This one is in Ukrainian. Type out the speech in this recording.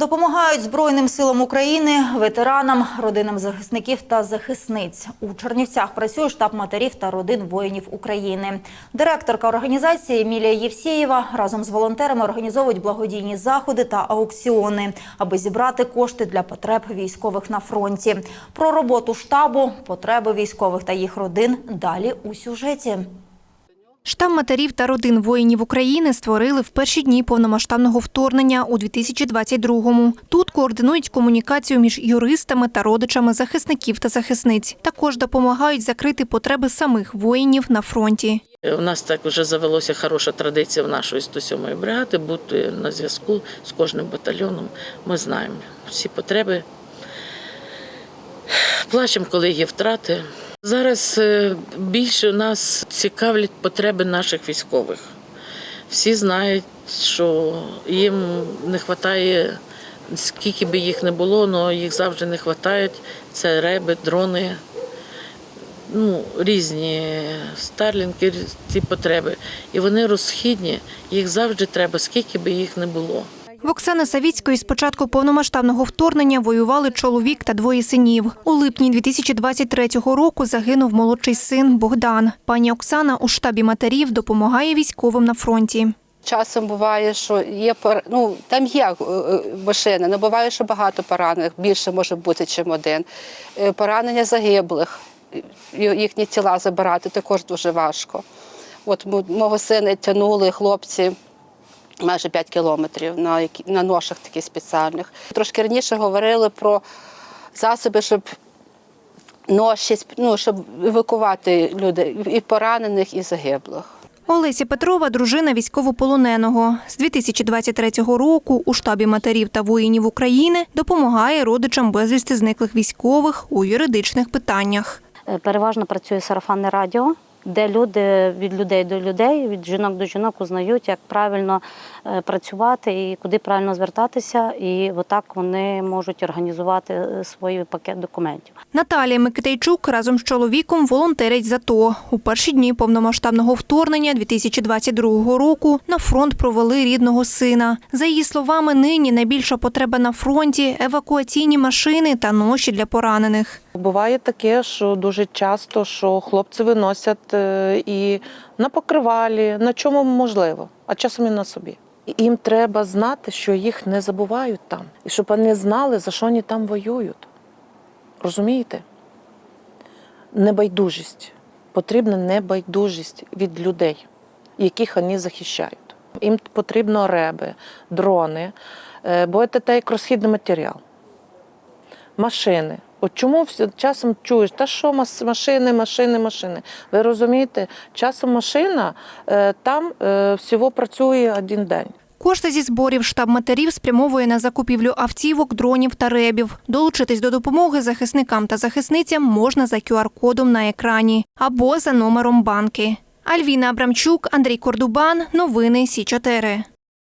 Допомагають Збройним силам України, ветеранам, родинам захисників та захисниць. У Чернівцях працює штаб матерів та родин воїнів України. Директорка організації Емілія Євсєєва разом з волонтерами організовують благодійні заходи та аукціони, аби зібрати кошти для потреб військових на фронті. Про роботу штабу, потреби військових та їх родин далі у сюжеті. Штаб матерів та родин воїнів України створили в перші дні повномасштабного вторгнення у 2022-му. Тут координують комунікацію між юристами та родичами захисників та захисниць. Також допомагають закрити потреби самих воїнів на фронті. У нас так вже завелося хороша традиція в нашої 107-ї бригади бути на зв'язку з кожним батальйоном. Ми знаємо всі потреби. Плачемо, коли є втрати. Зараз е, більше нас цікавлять потреби наших військових. Всі знають, що їм не вистачає, скільки би їх не було, але їх завжди не вистачає. Це реби, дрони, ну, різні старлінки, ці потреби. І вони розхідні, їх завжди треба, скільки би їх не було. В Оксани Савіцької з початку повномасштабного вторгнення воювали чоловік та двоє синів. У липні 2023 року загинув молодший син Богдан. Пані Оксана у штабі матерів допомагає військовим на фронті. Часом буває, що є ну, там є е, е, машини, але буває, що багато поранених, більше може бути, ніж один. Е, Поранення загиблих, їхні тіла забирати також дуже важко. От мо- мого сина тягнули хлопці майже 5 кілометрів на, які- на ношах таких спеціальних. Трошки раніше говорили про засоби, щоб ноші, ну, щоб евакувати людей, і поранених, і загиблих. Олеся Петрова – дружина військовополоненого. З 2023 року у штабі матерів та воїнів України допомагає родичам безвісти зниклих військових у юридичних питаннях. Е, Переважно працює сарафанне радіо, де люди від людей до людей, від жінок до жінок узнають, як правильно е, працювати і куди правильно звертатися. І отак вони можуть організувати е, свій пакет документів. Наталія Микитайчук разом з чоловіком волонтерять з АТО. У перші дні повномасштабного вторгнення 2022 року на фронт провели рідного сина. За її словами, нині найбільша потреба на фронті – евакуаційні машини та ноші для поранених. Буває таке, що дуже часто що хлопці виносять е, і на покривалі, на чому можливо, а часом і на собі. Їм треба знати, що їх не забувають там, і щоб вони знали, за що вони там воюють. Розумієте? Небайдужість. Потрібна небайдужість від людей, яких вони захищають. Їм потрібно реби, дрони, е, бо це те як розхідний матеріал машини. От чому часом чуєш, та що машини, машини, машини. Ви розумієте, часом машина е, там е, всього працює один день. Кошти зі зборів штаб матерів спрямовує на закупівлю автівок, дронів та ребів. Долучитись до допомоги захисникам та захисницям можна за QR-кодом на екрані або за номером банки. Альвіна Абрамчук, Андрій Кордубан. Новини Сі 4